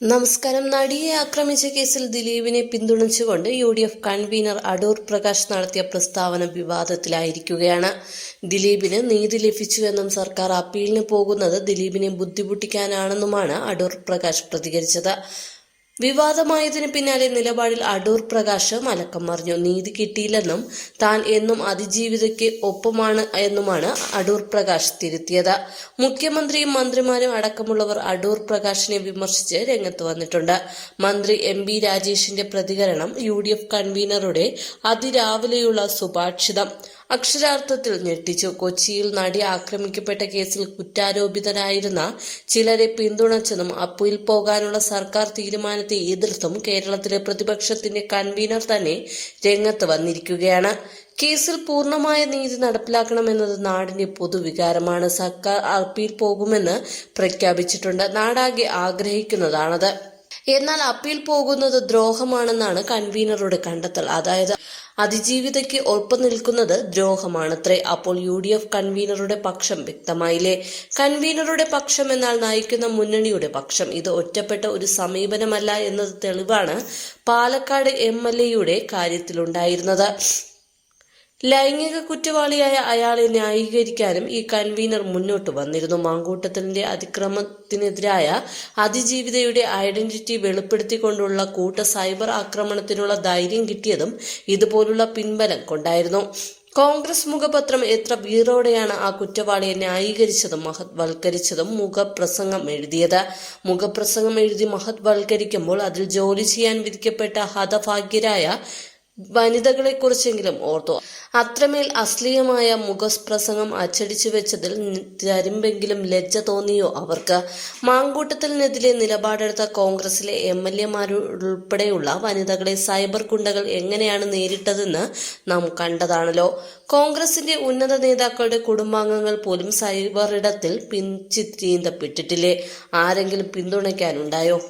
നമസ്കാരം. നടിയെ ആക്രമിച്ച കേസിൽ ദിലീപിനെ പിന്തുണച്ചുകൊണ്ട് U D F convener Adoor Prakash നടത്തിയ പ്രസ്താവന വിവാദത്തിലായിരിക്കുകയാണ്. ദിലീപിന് നീതി ലഭിച്ചുവെന്നും സർക്കാർ അപ്പീലിന് പോകുന്നത് ദിലീപിനെ ബുദ്ധിമുട്ടിക്കാനാണെന്നുമാണ് അടൂർ പ്രകാശ് പ്രതികരിച്ചത്. വിവാദമായതിനു പിന്നാലെ നിലപാടിൽ അടൂർ പ്രകാശ് മലക്കം മറിഞ്ഞു. നീതി കിട്ടിയില്ലെന്നും താൻ എന്നും അതിജീവിതയ്ക്ക് ഒപ്പമാണ് എന്നുമാണ് അടൂർ പ്രകാശ് തിരുത്തിയത്. മുഖ്യമന്ത്രിയും മന്ത്രിമാരും അടക്കമുള്ളവർ അടൂർ പ്രകാശിനെ വിമർശിച്ച് രംഗത്ത് വന്നിട്ടുണ്ട്. മന്ത്രി എം ബി രാജേഷിന്റെ പ്രതികരണം യു ഡി എഫ് കൺവീനറുടെ അതിരാവിലെയുള്ള സുഭാഷിതം. അക്ഷരാർത്ഥത്തിൽ ഞെട്ടിച്ചു. കൊച്ചിയിൽ നടി ആക്രമിക്കപ്പെട്ട കേസിൽ കുറ്റാരോപിതരായിരുന്ന ചിലരെ പിന്തുണച്ചതും അപ്പുയിൽ പോകാനുള്ള സർക്കാർ തീരുമാനത്തെ എതിർത്തും കേരളത്തിലെ പ്രതിപക്ഷത്തിന്റെ കൺവീനർ തന്നെ രംഗത്ത് വന്നിരിക്കുകയാണ്. കേസിൽ പൂർണമായ നീതി നടപ്പിലാക്കണമെന്നത് നാടിന്റെ പൊതുവികാരമാണ്. സർക്കാർ അപ്പീൽ പോകുമെന്ന് പ്രഖ്യാപിച്ചിട്ടുണ്ട്. നാടാകെ ആഗ്രഹിക്കുന്നതാണത്. എന്നാൽ അപ്പീൽ പോകുന്നത് ദ്രോഹമാണെന്നാണ് കൺവീനറുടെ കണ്ടെത്തൽ. അതായത് അതിജീവിതയ്ക്ക് ഒപ്പം നിൽക്കുന്നത് ദ്രോഹമാണത്രേ. അപ്പോൾ യു ഡി എഫ് കൺവീനറുടെ പക്ഷം വ്യക്തമായില്ലേ? കൺവീനറുടെ പക്ഷം എന്നാൽ നയിക്കുന്ന മുന്നണിയുടെ പക്ഷം. ഇത് ഒറ്റപ്പെട്ട ഒരു സമീപനമല്ല എന്നത് തെളിവാണ് പാലക്കാട് എം എൽ എയുടെ കാര്യത്തിലുണ്ടായിരുന്നത്. ലൈംഗിക കുറ്റവാളിയായ അയാളെ ന്യായീകരിക്കാനും ഈ കൺവീനർ മുന്നോട്ട് വന്നിരുന്നു. മാങ്കൂട്ടത്തിന്റെ അതിക്രമത്തിനെതിരായ അതിജീവിതയുടെ ഐഡന്റിറ്റി വെളിപ്പെടുത്തിക്കൊണ്ടുള്ള കൂട്ട സൈബർ ആക്രമണത്തിനുള്ള ധൈര്യം കിട്ടിയതും ഇതുപോലുള്ള പിൻബലം കൊണ്ടായിരുന്നു. കോൺഗ്രസ് മുഖപത്രം എത്ര വീറോടെയാണ് ആ കുറ്റവാളിയെ ന്യായീകരിച്ചതും മഹത് വൽക്കരിച്ചതും മുഖപ്രസംഗം എഴുതിയത്. മുഖപ്രസംഗം എഴുതി മഹത് വൽക്കരിക്കുമ്പോൾ അതിൽ ജോലി ചെയ്യാൻ വിധിക്കപ്പെട്ട ഹതഭാഗ്യരായ വനിതകളെക്കുറിച്ചെങ്കിലും ഓർത്തു. അത്രമേൽ അശ്ലീയമായ മുഖപ്രസംഗം അച്ചടിച്ചു വെച്ചതിൽ തരുമ്പെങ്കിലും ലജ്ജ തോന്നിയോ അവർക്ക്? മാങ്കൂട്ടത്തിനെതിരെ നിലപാടെടുത്ത കോൺഗ്രസിലെ എം എൽ എമാരുൾപ്പെടെയുള്ള വനിതകളെ സൈബർ കുണ്ടകൾ എങ്ങനെയാണ് നേരിട്ടതെന്ന് നാം കണ്ടതാണല്ലോ. കോൺഗ്രസിന്റെ ഉന്നത നേതാക്കളുടെ കുടുംബാംഗങ്ങൾ പോലും സൈബർ ഇടത്തിൽ പിഞ്ചിത്തീന്തപ്പെട്ടിട്ടില്ലേ ആരെങ്കിലും പിന്തുണയ്ക്കാനുണ്ടായോ?